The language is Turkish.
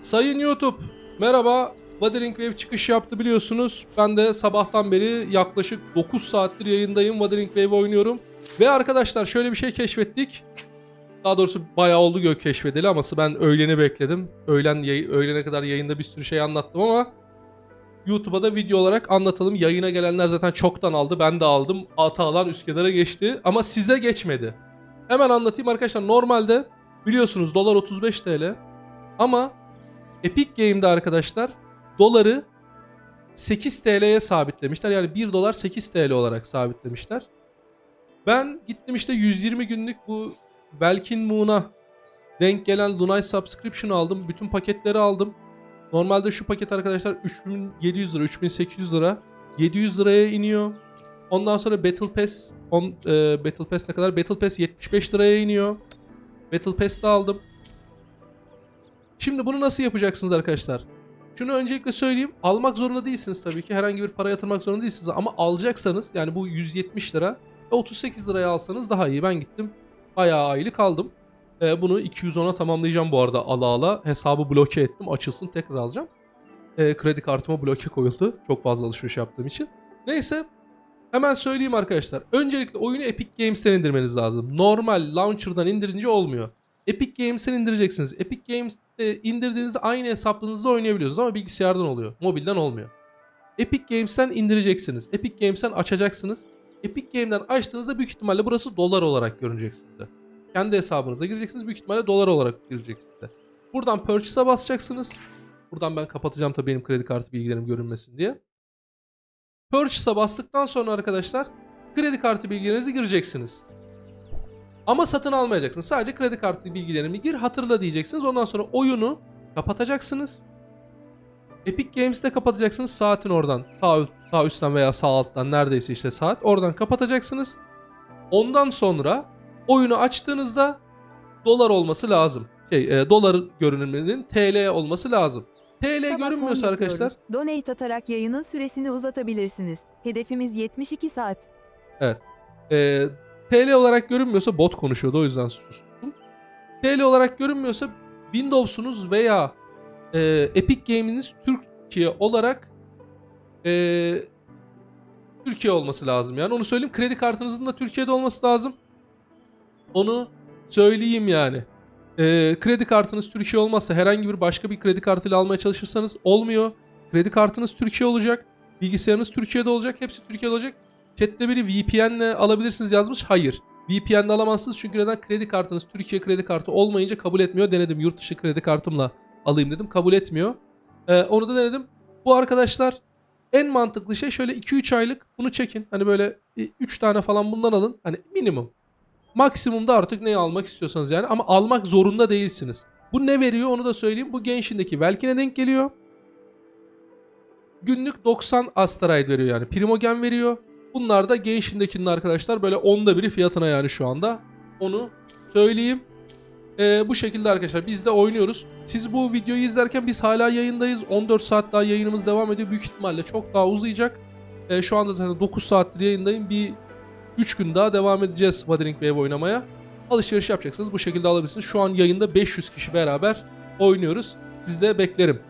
Sayın YouTube, merhaba. Wuthering Wave çıkış yaptı biliyorsunuz. Ben de sabahtan beri yaklaşık 9 saattir yayındayım. Wuthering Wave oynuyorum. Ve arkadaşlar şöyle bir şey keşfettik. Daha doğrusu bayağı oldu gök keşfedeli ama ben öğleni bekledim. Öğlen öğlene kadar yayında bir sürü şey anlattım ama YouTube'a da video olarak anlatalım. Yayına gelenler zaten çoktan aldı. Ben de aldım. Ata alan Üsküdar'a geçti. Ama size geçmedi. Hemen anlatayım arkadaşlar. Normalde biliyorsunuz dolar 35 TL. Ama Epic Game'de arkadaşlar doları 8 TL'ye sabitlemişler. Yani 1 dolar 8 TL olarak sabitlemişler. Ben gittim işte 120 günlük bu Belkin Moon'a denk gelen Lunay Subscription aldım. Bütün paketleri aldım. Normalde şu paket arkadaşlar 3700 lira, 3800 lira. 700 liraya iniyor. Ondan sonra Battle Pass on, e, Battle Pass ne kadar? Battle Pass 75 liraya iniyor. Battle Pass'te aldım. Şimdi bunu nasıl yapacaksınız arkadaşlar? Şunu öncelikle söyleyeyim. Almak zorunda değilsiniz tabii ki. Herhangi bir para yatırmak zorunda değilsiniz. Ama alacaksanız yani bu 170 lira ve 38 liraya alsanız daha iyi. Ben gittim. Bayağı aylık aldım. Ee, bunu 210'a tamamlayacağım bu arada ala ala. Hesabı bloke ettim. Açılsın tekrar alacağım. Ee, kredi kartıma bloke koyuldu. Çok fazla alışveriş yaptığım için. Neyse. Hemen söyleyeyim arkadaşlar. Öncelikle oyunu Epic Games'ten indirmeniz lazım. Normal launcher'dan indirince olmuyor. Epic Games'ten indireceksiniz. Epic Games'te indirdiğinizde aynı hesaplarınızda oynayabiliyorsunuz ama bilgisayardan oluyor. Mobilden olmuyor. Epic Games'ten indireceksiniz. Epic Games'ten açacaksınız. Epic Game'den açtığınızda büyük ihtimalle burası dolar olarak görünecek sizde. Kendi hesabınıza gireceksiniz. Büyük ihtimalle dolar olarak girecek sizde. Buradan Purchase'a basacaksınız. Buradan ben kapatacağım tabii benim kredi kartı bilgilerim görünmesin diye. Purchase'a bastıktan sonra arkadaşlar kredi kartı bilgilerinizi gireceksiniz. Ama satın almayacaksınız. Sadece kredi kartı bilgilerimi gir hatırla diyeceksiniz. Ondan sonra oyunu kapatacaksınız. Epic Games'te kapatacaksınız saatin oradan. Sağ, sağ üstten veya sağ alttan neredeyse işte saat. Oradan kapatacaksınız. Ondan sonra oyunu açtığınızda dolar olması lazım. Şey, e, dolar görünümünün TL olması lazım. TL Sabaton görünmüyorsa arkadaşlar. Donate atarak yayının süresini uzatabilirsiniz. Hedefimiz 72 saat. e, TL olarak görünmüyorsa bot konuşuyordu o yüzden sustum. TL olarak görünmüyorsa Windows'unuz veya e, Epic Games'iniz Türkiye olarak e, Türkiye olması lazım. Yani onu söyleyeyim. Kredi kartınızın da Türkiye'de olması lazım. Onu söyleyeyim yani. E, kredi kartınız Türkiye olmazsa herhangi bir başka bir kredi kartıyla almaya çalışırsanız olmuyor. Kredi kartınız Türkiye olacak. Bilgisayarınız Türkiye'de olacak. Hepsi Türkiye'de olacak. Chat'te biri VPN'le alabilirsiniz yazmış. Hayır. VPN'le alamazsınız çünkü neden? Kredi kartınız Türkiye kredi kartı olmayınca kabul etmiyor. Denedim yurt dışı kredi kartımla alayım dedim. Kabul etmiyor. Ee, onu da denedim. Bu arkadaşlar en mantıklı şey şöyle 2-3 aylık bunu çekin. Hani böyle 3 tane falan bundan alın. Hani minimum. Maksimumda artık neyi almak istiyorsanız yani ama almak zorunda değilsiniz. Bu ne veriyor onu da söyleyeyim. Bu gençindeki Velkin'e denk geliyor. Günlük 90 asteroid veriyor yani. Primogen veriyor. Bunlar da Genshin'dekinin arkadaşlar böyle onda biri fiyatına yani şu anda. Onu söyleyeyim. Ee, bu şekilde arkadaşlar biz de oynuyoruz. Siz bu videoyu izlerken biz hala yayındayız. 14 saat daha yayınımız devam ediyor. Büyük ihtimalle çok daha uzayacak. Ee, şu anda zaten 9 saattir yayındayım. Bir 3 gün daha devam edeceğiz Wuthering Wave oynamaya. Alışveriş yapacaksınız bu şekilde alabilirsiniz. Şu an yayında 500 kişi beraber oynuyoruz. Sizi de beklerim.